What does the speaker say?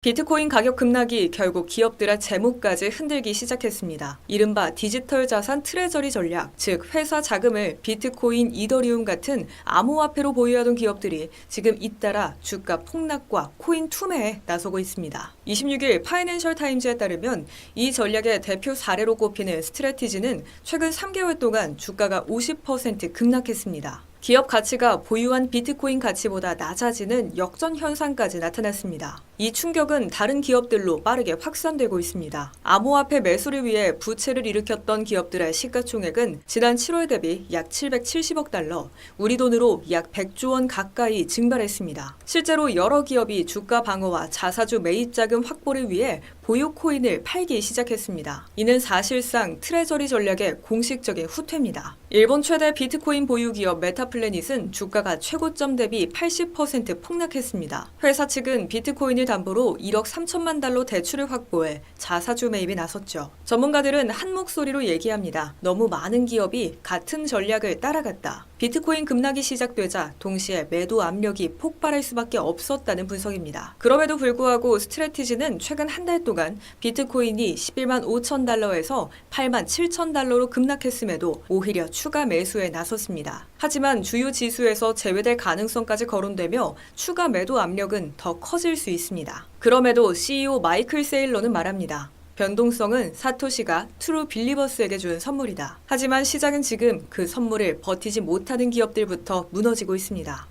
비트코인 가격 급락이 결국 기업들의 재무까지 흔들기 시작했습니다. 이른바 디지털 자산 트레저리 전략, 즉 회사 자금을 비트코인, 이더리움 같은 암호화폐로 보유하던 기업들이 지금 잇따라 주가 폭락과 코인 투매에 나서고 있습니다. 26일 파이낸셜 타임즈에 따르면 이 전략의 대표 사례로 꼽히는 스트레티지는 최근 3개월 동안 주가가 50% 급락했습니다. 기업 가치가 보유한 비트코인 가치보다 낮아지는 역전 현상까지 나타났습니다. 이 충격은 다른 기업들로 빠르게 확산되고 있습니다. 암호화폐 매수를 위해 부채를 일으켰던 기업들의 시가총액은 지난 7월 대비 약 770억 달러, 우리 돈으로 약 100조 원 가까이 증발했습니다. 실제로 여러 기업이 주가 방어와 자사주 매입 자금 확보를 위해 보유 코인을 팔기 시작했습니다. 이는 사실상 트레저리 전략의 공식적인 후퇴입니다. 일본 최대 비트코인 보유 기업 메타 플래닛은 주가가 최고점 대비 80% 폭락했습니다. 회사 측은 비트코인을 담보로 1억 3천만 달러 대출을 확보해 자사주 매입에 나섰죠. 전문가들은 한 목소리로 얘기합니다. 너무 많은 기업이 같은 전략을 따라갔다. 비트코인 급락이 시작되자 동시에 매도 압력이 폭발할 수밖에 없었다는 분석입니다. 그럼에도 불구하고 스트레티지는 최근 한 달 동안 비트코인이 11만 5천 달러에서 8만 7천 달러로 급락했음에도 오히려 추가 매수에 나섰습니다. 하지만 주요 지수에서 제외될 가능성까지 거론되며 추가 매도 압력은 더 커질 수 있습니다. 그럼에도 CEO 마이클 세일러는 말합니다. 변동성은 사토시가 트루 빌리버스에게 준 선물이다. 하지만 시장은 지금 그 선물을 버티지 못하는 기업들부터 무너지고 있습니다.